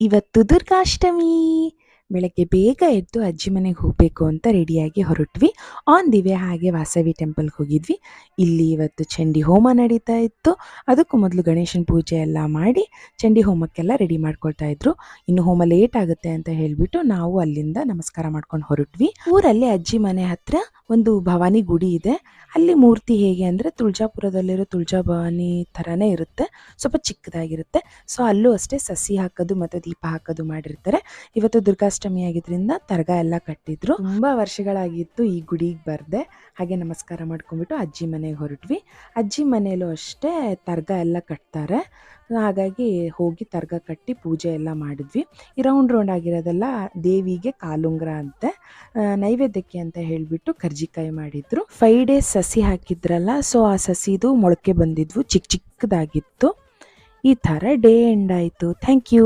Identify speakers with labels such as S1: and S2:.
S1: ಇವತ್ತು ದುರ್ಗಾಷ್ಟಮಿ. ಬೆಳಗ್ಗೆ ಬೇಗ ಎದ್ದು ಅಜ್ಜಿ ಮನೆಗೆ ಹೋಗಬೇಕು ಅಂತ ರೆಡಿಯಾಗಿ ಹೊರಟ್ವಿ. ಆನ್ ದಿವೆ ಹಾಗೆ ವಾಸವಿ ಟೆಂಪಲ್ಗೆ ಹೋಗಿದ್ವಿ. ಇಲ್ಲಿ ಇವತ್ತು ಚಂಡಿ ಹೋಮ ನಡೀತಾ ಇತ್ತು. ಅದಕ್ಕೂ ಮೊದಲು ಗಣೇಶನ ಪೂಜೆ ಎಲ್ಲ ಮಾಡಿ ಚಂಡಿ ಹೋಮಕ್ಕೆಲ್ಲ ರೆಡಿ ಮಾಡ್ಕೊಳ್ತಾ ಇದ್ರು. ಇನ್ನು ಹೋಮ ಲೇಟ್ ಆಗುತ್ತೆ ಅಂತ ಹೇಳಿಬಿಟ್ಟು ನಾವು ಅಲ್ಲಿಂದ ನಮಸ್ಕಾರ ಮಾಡ್ಕೊಂಡು ಹೊರಟ್ವಿ. ಊರಲ್ಲಿ ಅಜ್ಜಿ ಮನೆ ಹತ್ರ ಒಂದು ಭವಾನಿ ಗುಡಿ ಇದೆ. ಅಲ್ಲಿ ಮೂರ್ತಿ ಹೇಗೆ ಅಂದರೆ ತುಳಜಾಪುರದಲ್ಲಿರೋ ತುಳಜಾ ಭವಾನಿ ಥರನೇ ಇರುತ್ತೆ. ಸ್ವಲ್ಪ ಚಿಕ್ಕದಾಗಿರುತ್ತೆ. ಸೊ ಅಲ್ಲೂ ಅಷ್ಟೇ ಸಸಿ ಹಾಕೋದು ಮತ್ತು ದೀಪ ಹಾಕೋದು ಮಾಡಿರ್ತಾರೆ. ಇವತ್ತು ದುರ್ಗಾಷ್ಟಮಿ ಆಗಿದ್ರಿಂದ ತರಗ ಎಲ್ಲ ಕಟ್ಟಿದ್ರು. ತುಂಬಾ ವರ್ಷಗಳಾಗಿತ್ತು ಈ ಗುಡಿಗೆ ಬರದೆ. ಹಾಗೆ ನಮಸ್ಕಾರ ಮಾಡ್ಕೊಂಡ್ಬಿಟ್ಟು ಅಜ್ಜಿ ಮನೆಗೆ ಹೊರಟ್ವಿ. ಅಜ್ಜಿ ಮನೆಯಲ್ಲೂ ಅಷ್ಟೇ ತರ್ಗ ಎಲ್ಲ ಕಟ್ತಾರೆ. ಹಾಗಾಗಿ ಹೋಗಿ ತರ್ಗ ಕಟ್ಟಿ ಪೂಜೆ ಎಲ್ಲ ಮಾಡಿದ್ವಿ. ಈ ರೌಂಡ್ ರೌಂಡ್ ಆಗಿರೋದೆಲ್ಲ ದೇವಿಗೆ ಕಾಲುಂಗ್ರ ಅಂತೆ ನೈವೇದ್ಯಕ್ಕೆ ಅಂತ ಹೇಳಿಬಿಟ್ಟು ಕರ್ಜಿಕಾಯಿ ಮಾಡಿದ್ರು. ಫೈವ್ ಡೇಸ್ ಸಸಿ ಹಾಕಿದ್ರಲ್ಲ, ಸೊ ಆ ಸಸಿದು ಮೊಳಕೆ ಬಂದಿದ್ವು ಚಿಕ್ಕ ಚಿಕ್ಕದಾಗಿತ್ತು. ಈ ಥರ ಡೇ ಎಂಡ್ ಆಯಿತು. Thank you